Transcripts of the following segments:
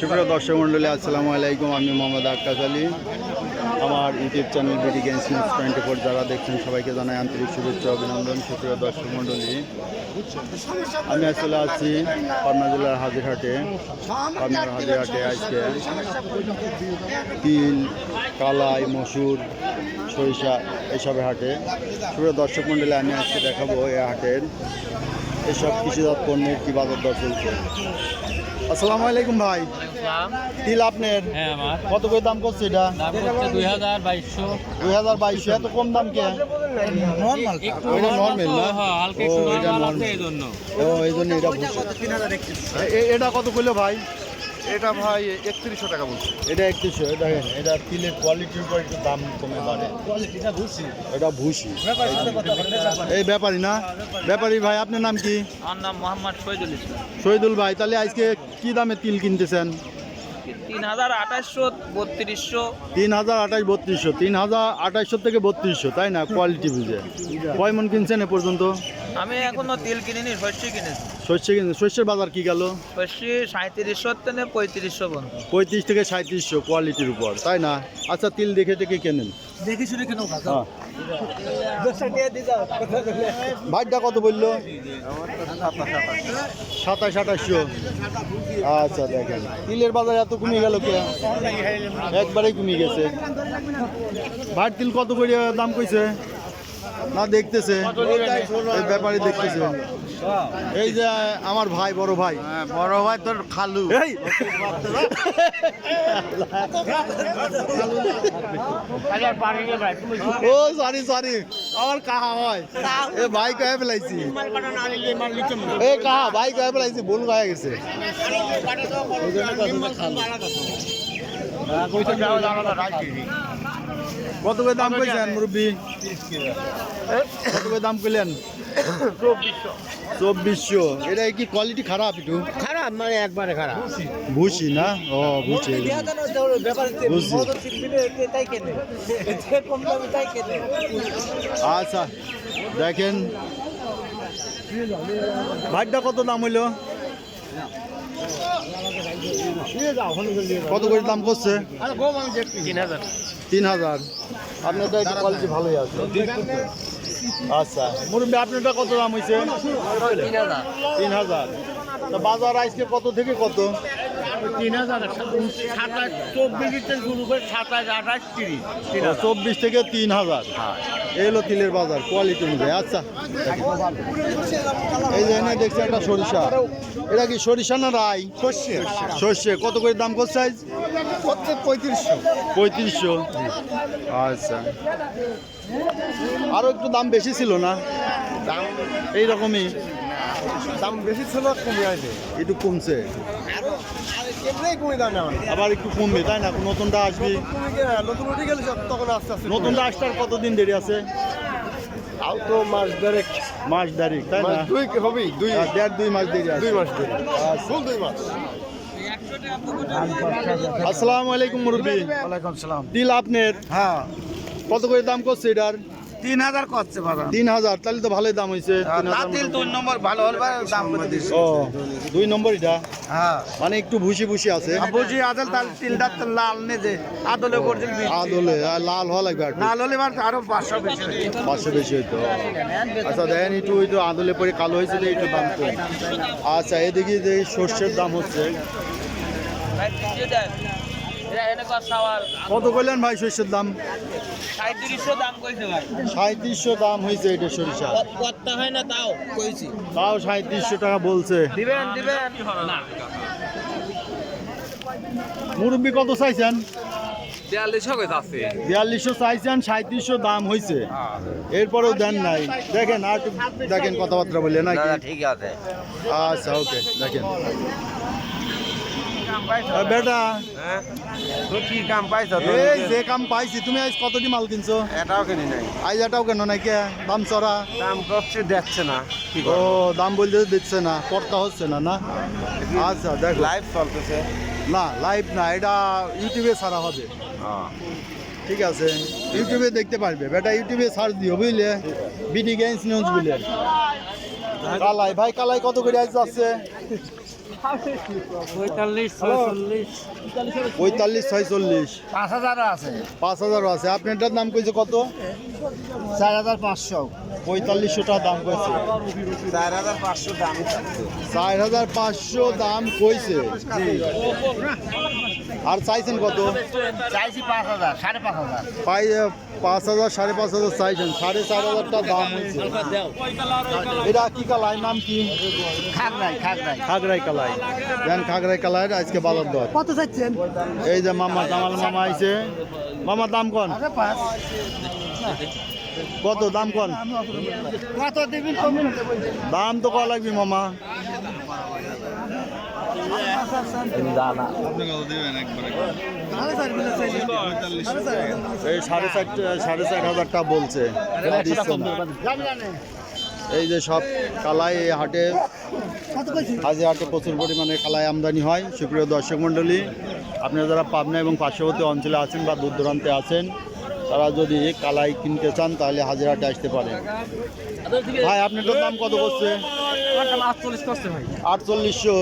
সুপ্রিয় দর্শক মন্ডলী আসসালামু আলাইকুম। আমি মোহাম্মদ আক্কাস আলী। আমার YouTube channel BD games news twenty four যারা দেখছেন, সবাইকে জানাই আন্তরিক শুভেচ্ছা, অভিনন্দন। সুপ্রিয় দর্শক মণ্ডলী, আমি আসলে আছি পাবনা জেলার হাজিরহাটে। পাবনার হাজিরহাটে আজকে তিল, কালাই, মসুর, সরিষা এসবের হাটে। সুপ্রিয় দর্শক মণ্ডলী, আমি আজকে দেখাবো এই হাটের এসব কৃষিজাত পণ্যের কি বাজার দর চলছে। আসসালামু আলাইকুম ভাই। তিল আপনার হ্যাঁ কত করে দাম করছে এটা? দুই হাজার বাইশশো। দুই হাজার বাইশশো। এত কম দাম কে? ওইটা না? ও, এটা নর্মাল ও এই জন্য এটা এ- এটা কত করল ভাই? এটা ভাই একত্রিশশো টাকা বলছে। এটা একটুশো দেখেন এটা তিলের কোয়ালিটির উপর একটু দাম কমে বাড়ে। এটা ভুসি। এই ব্যাপারী না? ব্যাপারী ভাই আপনার নাম কি? আমার নাম মোহাম্মদ শহীদুল ইসলাম। শহীদুল ভাই তাহলে আজকে কি দামে তিল কিনতেছেন? তিন হাজার আঠাশশো বত্রিশশো। তিন হাজার আঠাশ বত্রিশশো তিন হাজার আঠাশশো থেকে বত্রিশশো তাই না? কোয়ালিটি বুঝে। কয় মন কিনছেন এ পর্যন্ত? আমি এখনও তেল কিনিনি শস্য কিনেছি। শস্য কিনছেন শস্যের বাজার কি গেল? শস্য সাঁত্রিশশো থেকে পঁয়ত্রিশশো পর্যন্ত পঁয়ত্রিশ থেকে সাঁত্রিশশো কোয়ালিটির উপর তাই না? আচ্ছা তিল দেখে টেকে কেনেন? দেখি শুনে কেন হ্যাঁ। ভাইটা কত বলল? সাতাশ আঠাশশো। আচ্ছা দেখেন। তিলের বাজার এত কমে গেল কে? একবারে কমে গেছে। ভাই তিল কত করে দাম কইছে? না দেখতেছে এই ব্যাপারে দেখতেছে। এই যে আমার ভাই বড় ভাই। বড় ভাই তোর খালু। এই! ও সরি সরি আমার কাহা হয়। এ ভাই কয়ে ফেলাইছি। এ কাহা ভাই কয়ে ফেলাইছি ভুল হয়ে গেছে। ওই জন্য। কত করে দাম কইছেন মুরব্বী? কত করে দাম কইলেন? চব্বিশশো। এটা কি কোয়ালিটি খারাপ একটু? খারাপ মানে একবারে খারাপ। ভুসি না? ও ভুসি আচ্ছা দেখেন। ভাইটা কত দাম হইল? কত করে দাম করছে? তিন হাজার। তিন হাজার। আপনারটা একটু কোয়ালিটি ভালোই আছে। আচ্ছা। মুরব্বী আপনারটা কত দাম হয়েছে তিন হাজার। তিন হাজার। বাজার আজকে কত থেকে কত? তিন হাজার সাতাশ চব্বিশ থেকে শুরু করে সাতাশ আঠাশ তিরিশ চব্বিশ থেকে তিন হাজার। এই হলো তিলের বাজার কোয়ালিটি অনুযায়ী। আচ্ছা। এই যে এনে দেখছি একটা সরিষা। এটা কি সরিষা না রাই? শস্যে সর্ষে। কত করে দাম করছে আজ হচ্ছে পঁয়ত্রিশশো। পঁয়ত্রিশশো। আচ্ছা। আরও একটু দাম বেশি ছিল না? দাম এই রকমই দাম বেশি ছিল কমে আছে একটু কমছে। এমনি কমে দাম আমার আবার একটু কমবে তাই না? নতুনটা আসবে। নতুন উঠে গেলে সব তখন আস্তে আস্তে নতুনটা আসতে আর কতদিন দেরি আছে? তাও তো মাস দেড়েক। মাস তারিখ তাই না? দুই হবেই? দুই আর দেড় দুই মাস দেরি আছে। দুই মাস দেরি। আচ্ছা। ফুল দুই মাস। আসসালামু আলাইকুম মুরব্বী। ওয়ালাইকুম সালাম। তিল আপনার? হ্যাঁ। কত করে দাম করছে এটার? তিন হাজার করছে তিন হাজার তাহলে তো ভালোই দাম হয়েছে তিন হাজার তিল দুই নম্বর ভালো হল দাম ও দুই নম্বর এটা হ্যাঁ। মানে একটু ভুসি ভুসি আছে। বুঝি আদল তাল তিলটা তো লাল নে যে আদলে লাল হওয়া লাগবে লাল হলে এবার আরও পাঁচশো বেশি পাঁচশো বেশি হইতো। আচ্ছা দেখেন একটু একটু আদলে পরে কালো হয়েছিল একটু দাম কম। আচ্ছা এদিকে যে সর্ষের দাম হচ্ছে। কত করলেন ভাই সর্ষের দাম? সাঁত্রিশশো দাম কইছে ভাই। সাঁত্রিশশো দাম হয়েছে এটা সরিষা। হয় না তাও কইছি। তাও সাঁত্রিশশো টাকা বলছে। দিবেন দিবেন। মুরব্বী কত চাইছেন? বিয়াল্লিশশো চাইছেন সাঁত্রিশশো দাম হয়েছে এরপরেও দেন নাই। দেখেন আর দেখেন কথাবার্তা বললে নাকি? ঠিক আছে। আচ্ছা ওকে দেখেন। বেটা। তো কি কাম পাইছ? এই যে কাম পাইছি তুমি আজ কতটি মাল কিনছো? এটাও কিনি নাই। আজ এটাও কেন নাই কে দাম চড়া দাম করছে দেখছে না। ও দাম বলতে দিচ্ছে না কর্তা হচ্ছে না না? আচ্ছা দেখো। লাইভ চলতেছে। না লাইভ না এটা ইউটিউবে ছাড়া হবে। ঠিক আছে। ইউটিউবে দেখতে পারবে। বেটা ইউটিউবে সার্চ দিও বুঝলে? বিডি গেমস নিউজ বুঝলে কালাই ভাই কালাই কত করে আজ যাচ্ছে পঁয়তাল্লিশ ছয়চল্লিশ। পাঁচ হাজারও আছে। পাঁচ হাজারও আছে। আপনারটার দাম কইছে কত? চার হাজার পাঁচশো। পঁয়তাল্লিশশো টাকা দাম কইছে। চার হাজার পাঁচশো দাম চার হাজার পাঁচশো দাম কইছে। আর চাইছেন কত? চাইছি পাঁচ হাজার সাড়ে পাঁচ হাজার। পাঁচ হাজার সাড়ে পাঁচ হাজার চাইছেন। সাড়ে চার হাজার টাকা দাম হয়েছে এটা কি কালাই নাম কি? খাক নাই খাগড়াই কালাই। দেন খাগড়াই কালাই আজকে বাজার দর। কত চাইছেন? এই যে মামা জামাল মামা আইছে। মামা দাম কন? পাঁচ। কত দাম কন দাম তো কয়া লাগবে মামা? সাড়ে চার সাড়ে চার হাজার টাকা বলছে। এই যে সব কালাই হাটে, হাজি হাটে প্রচুর পরিমাণে কালাই আমদানি হয়। সুপ্রিয় দর্শক মণ্ডলী, আপনারা যারা পাবনা এবং পার্শ্ববর্তী অঞ্চলে আছেন বা দূর দূরান্তে আছেন তারা যদি কালাই কিনতে চান তাহলে হাজির হাটে আসতে পারেন ভাই আপনার দাম কত করছে? আটচল্লিশশো।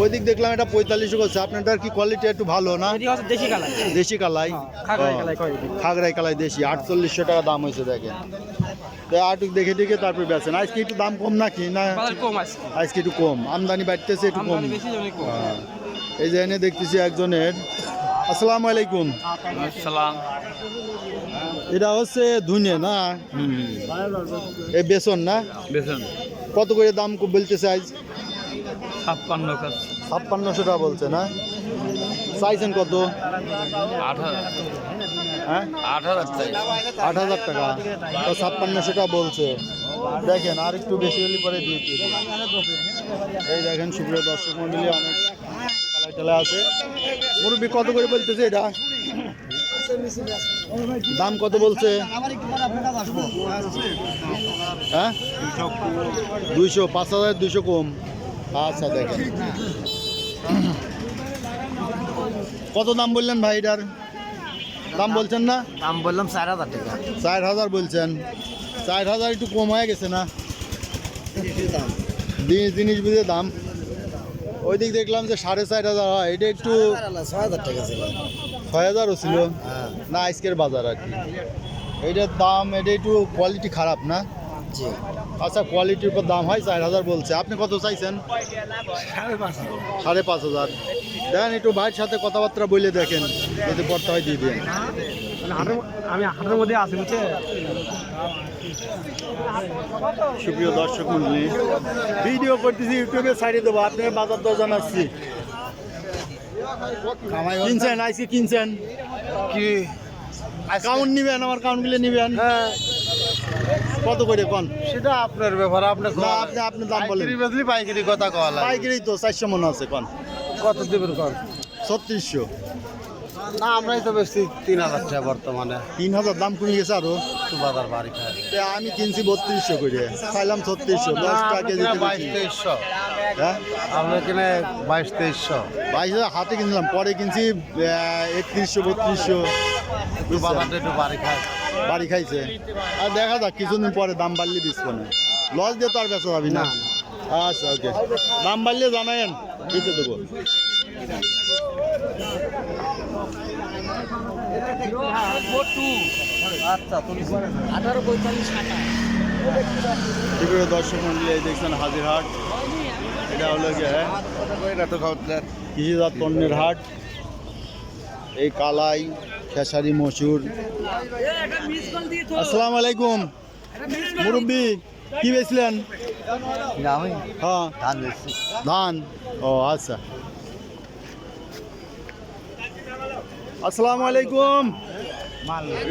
ওই দিক দেখলাম এটা পঁয়তাল্লিশশো করছে। আপনাদের কি কোয়ালিটি একটু ভালো না? দেশি কালাই। দেশি কালাই? খাগড়াই কালাই কয় এটি। খাগড়াই কালাই দেশি। আটচল্লিশশো টাকা দাম হয়েছে দেখেন। তো আটু দেখে দেখে তারপর বেছেন আজকে একটু দাম কম নাকি না? আজকে। একটু কম। আমদানি বাড়তেছে একটু কম। হ্যাঁ। এই যে এনে দেখতেছি একজনের। আসসালামু আলাইকুম। সালাম এটা হচ্ছে ধুনে না? এই বেসন না? বেতন কত করে দাম বলতেছে আজ ছাপ্পান্ন ছাপ্পান্নশো টাকা বলছে না? চাইছেন কত? আট হাজার। হ্যাঁ? আট হাজার চাই। আট হাজার টাকা। তো ছাপ্পান্নশো টাকা বলছে। দেখেন আর একটু বেশি হলে পরে দিয়ে দিই। এই দেখেন সুপ্রিয় দর্শক মন্ডলী অনেক আছে। মুরব্বী কত করে বলতেছে এটা? দাম কত বলছে? হ্যাঁ? দুইশো পাঁচ হাজার দুইশো কম। আচ্ছা দেখেন। কত দাম বললেন ভাই এটার? দাম বলছেন না? দাম বললাম চার হাজার টাকা। চার হাজার বলছেন। চার হাজার একটু কম হয়ে গেছে না? জিনিস জিনিস বুঝে দাম। ওই দিক দেখলাম যে সাড়ে চার হাজার হয়। এটা একটু ছয় হাজার টাকা ছিল। ছয় হাজারও ছিল না আজকের বাজার আর কি। এইটার দাম এটা একটু কোয়ালিটি খারাপ না? জি। আচ্ছা কোয়ালিটির উপর দাম হয় চার হাজার বলছে। আপনি কত চাইছেন? সাড়ে পাঁচ হাজার। দেখেন একটু ভাইয়ের সাথে কথাবার্তা বলে দেখেন। যদি পড়তে হয় দিয়ে দেন আমি হাটের মধ্যে আছি বুঝছে? সুপ্রিয় দর্শক মন্ডলী ভিডিও করতেছি ইউটিউবে ছাড়িয়ে দেবো। আপনার বাজার দর জানাচ্ছি। কিনছেন আজকে কিনছেন। কি? কাউন্ট নিবেন আমার কাউন্টগুলো নিবেন। হ্যাঁ। কত করে কোন? সেটা আপনার ব্যাপার আপনি না আপনি আপনি দাম বলেন। পাইকারি পাইকারি কথা লাগে। পাইকারি তো চারশো মনে আছে কোন। কত দেবেন কর ছত্রিশশো। না আমরাই তো বেশি তিন হাজার টাকা বর্তমানে। তিন হাজার দাম কমে গেছে আরও। বাজার বাড়ি আমি কিনছি বত্রিশশো করে খাইলাম ছত্রিশশো দশ টাকা কেজি বাইশ তেইশশো। হ্যাঁ? আমরা কিনে বাইশ তেইশশো। বাইশ হাজার হাতে কিনলাম পরে কিনছি একত্রিশশো বত্রিশশো। একটু বাজারটা একটু বাড়ি খায়। বাড়ি খাইছে। আর দেখা যাক কিছুদিন পরে দাম বাড়লে বেচবো না লস দিয়ে তো আর বেচা যাবি না। আচ্ছা ওকে। দাম বাড়লে জানায়েন বেঁচে দেবো। আঠারো পঁয়তাল্লিশ টাকা দর্শক মন্ডলী এই দেখছেন হাজিরহাট। এটা হলো এটা তো কৃষিজাত পণ্যের হাট। এই কালাই খেসারি মসুর। আসসালামু আলাইকুম। মুরব্বী কি বেচলেন? আমি? হ্যাঁ। ধান ধান? ও আচ্ছা। আসসালামু আলাইকুম।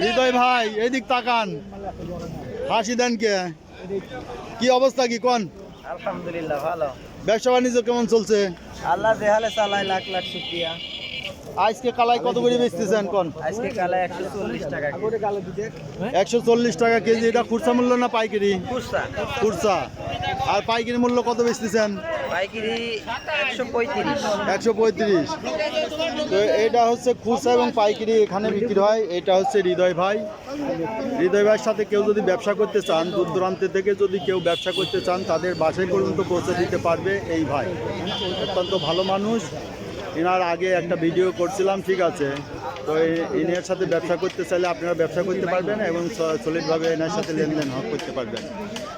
হৃদয় ভাই এদিক তাকান। হাসি দেন কে? কি অবস্থা কি কোন? আলহামদুলিল্লাহ ভালো। ব্যবসা বাণিজ্য কেমন চলছে? আল্লাহ দেহালে চালাই লাখ লাখ শুক্রিয়া। আজকে কালাই কত করে বেচতেছেন কোন? আজকে কালা একশো চল্লিশ টাকা একশো চল্লিশ টাকা কেজি এটা খুচরা মূল্য না পাইকারি? খুচরা। খুচরা। আর পাইকারি মূল্য কত বেচতেছেন? পাইকারি একশো পঁয়ত্রিশ। একশো পঁয়ত্রিশ। তো এটা হচ্ছে খুচরা এবং পাইকারি এখানে বিক্রি হয়। এটা হচ্ছে হৃদয় ভাই। হৃদয় ভাইয়ের সাথে কেউ যদি ব্যবসা করতে চান দূর দূরান্ত থেকে যদি কেউ ব্যবসা করতে চান তাদের বাসায় পর্যন্ত পৌঁছে দিতে পারবে এই ভাই। অত্যন্ত ভালো মানুষ। এনার আগে একটা ভিডিও করছিলাম ঠিক আছে। তো এই- ইনার সাথে ব্যবসা করতে চাইলে আপনারা ব্যবসা করতে পারবেন এবং সলিডভাবে এনার সাথে লেনদেন হক করতে পারবেন।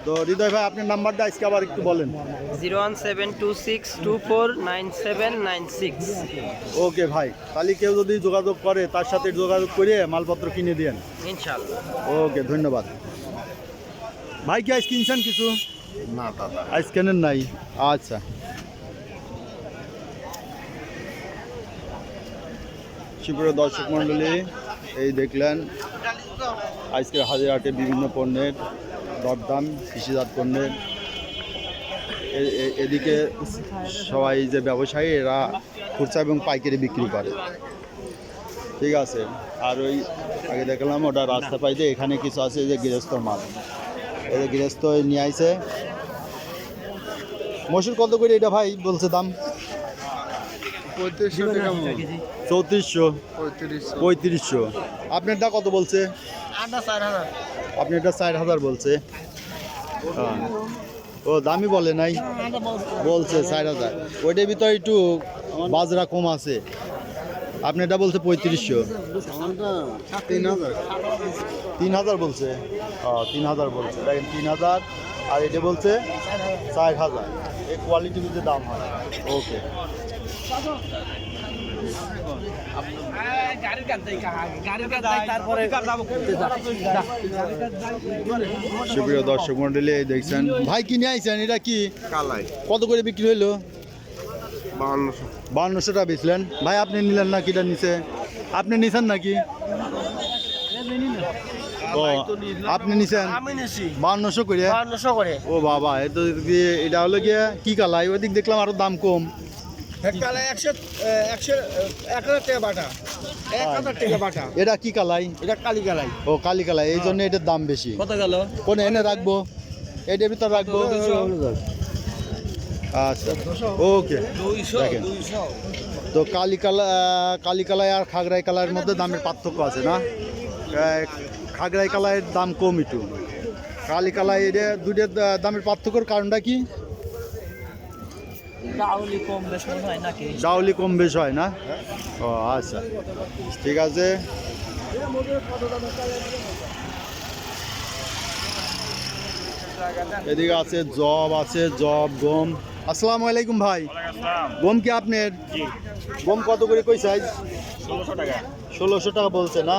তো হৃদয় ভাই আপনার নাম্বারটা আজকে আবার একটু বলেন। Zero one seven two six two four nine seven nine six. Okay ভাই তাহলে কেউ যদি যোগাযোগ করে তার সাথে যোগাযোগ করে মালপত্র কিনে দেন ইনশাল্লাহ। ওকে ধন্যবাদ। ভাই কি আজ কিনছেন কিছু? না দাদা। আজ কেনেন নাই? আচ্ছা। সুপ্রিয় দর্শক মণ্ডলী, এই দেখলেন আজকের হাজিরহাটে বিভিন্ন পণ্যের দরদাম, কৃষিজাত পণ্যের। এদিকে সবাই যে ব্যবসায়ী, এরা খুচরা এবং পাইকারি বিক্রি করে। ঠিক আছে, আর ওই আগে দেখলাম ওটা রাস্তা পাইতে এখানে কিছু আছে যে গৃহস্থর মাল। যে গৃহস্থ নিয়ে আইছে। মসুর কত করে এটা ভাই বলছে দাম? পঁয়ত্রিশশো টাকা চৌত্রিশশো। পঁয়ত্রিশশো। আপনারটা কত বলছে? আটা চার হাজার। আপনি এটা ষাট হাজার বলছে। হ্যাঁ। ও দামি বলে নাই। বলছে। ষাট হাজার। ওইটার ভিতরে একটু বাজরা কম আছে। আপনি এটা বলছে পঁয়ত্রিশশো। তিন হাজার। তিন হাজার বলছে। ও তিন হাজার বলছে। দেখেন তিন হাজার। আর এটা বলছে ষাট হাজার। এই কোয়ালিটি বুঝে দাম হয়। ওকে সুপ্রিয় দর্শক মন্ডলী এই দেখছেন। ভাই কিনে আইছেন? এটা কি? কালাই। কত করে বিক্রি হইল? বাউন্নশো বাউন্নশো টাকা বেচলেন। ভাই আপনি নিলেন না কিটা নিছে আপনি নিছেন নাকি? আপনি নিছেন? বাউন্নশো করে? বাউন্নশো করে। ও বাবা এটা হলো গিয়ে কি কালাই? ওইদিক দেখলাম আরও দাম কম। কালাই একশো একশো এক হাজার টাকা বাটা। এক হাজার টাকা বাটা। এটা কি কালাই? এটা কালি কালাই। ও কালি কালাই। এই জন্য এটার দাম বেশি। কত গেল? কোন এনে রাখব? ভিতর রাখব। আচ্ছা। ওকে। দেখেন। তো কালি কালা কালি কালাই আর খাগড়াই কালার মধ্যে দামের পার্থক্য আছে না? খাগড়াই কালাইয়ের দাম কম একটু। কালি কালাই এটা দুইটার দামের পার্থক্যর কারণটা কি? ডাউলি কম বেশ হয় নাকি? ডাউলি কম বেশ হয় না? ও আচ্ছা। ঠিক আছে। এদিকে আছে জব আছে জব গম। আসসালামু আলাইকুম ভাই। গম কি আপনার? গম কত করে কই সাইজ ষোলোশো টাকা। ষোলোশো টাকা বলছে না?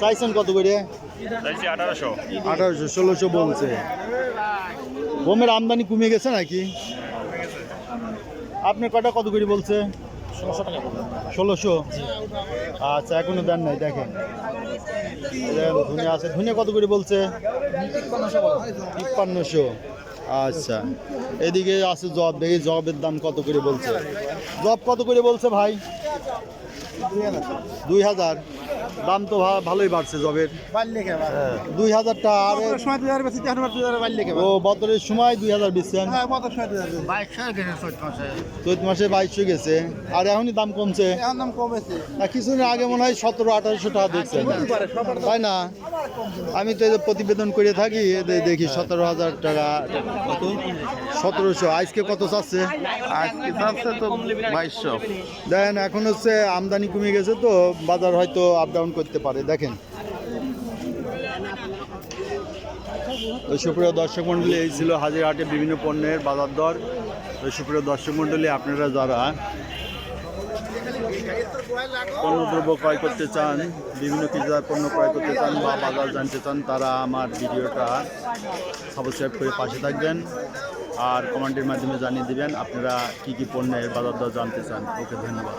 চাইছেন কত করে? আঠারোশো। আঠারোশো ষোলোশো বলছে। গমের আমদানি কমে গেছে নাকি? আপনার কটা কত করে বলছে? ষোলোশো আচ্ছা এখনও দেন নাই দেখেন। ধুনে আছে। ধুনে কত করে বলছে? তিপ্পান্নশো আচ্ছা এদিকে আছে জব দেখি জবের দাম কত করে বলছে। জব কত করে বলছে ভাই? দুই হাজার। দাম তো ভালোই বাড়ছে জবের। দুই সময় দুই হাজার বেশি ও বছরের সময় দুই হাজার বেচছেন হ্যাঁ চৈত মাসে। বাইশশো গেছে। আর এখনই দাম কমছে। না কিছুদিন আগে মনে হয় সতেরো আঠারোশো টাকা দেখছেন তাই না? আমি তো এই যে প্রতিবেদন করে থাকি দেখি সতেরো হাজার টাকা। কত সতেরোশো আজকে কত চাচ্ছে? আজকে যাচ্ছে তো বাইশশো। দেখেন এখন হচ্ছে আমদানি কমে গেছে তো বাজার হয়তো আপ ডাউন করতে পারে, দেখেন। সুপ্রিয় দর্শক মণ্ডলী, এই ছিল হাজিরহাটে বিভিন্ন পণ্যের বাজার দর। সুপ্রিয় দর্শক মণ্ডলী, আপনারা যারা পণ্যদ্রব্য ক্রয় করতে চান, বিভিন্ন কৃষিজাত পণ্য ক্রয় করতে চান বা বাজার জানতে চান, তারা আমার ভিডিওটা সাবস্ক্রাইব করে পাশে থাকবেন আর কমেন্টের মাধ্যমে জানিয়ে দিবেন আপনারা কী কী পণ্যের বাজার দর জানতে চান। ওকে, ধন্যবাদ।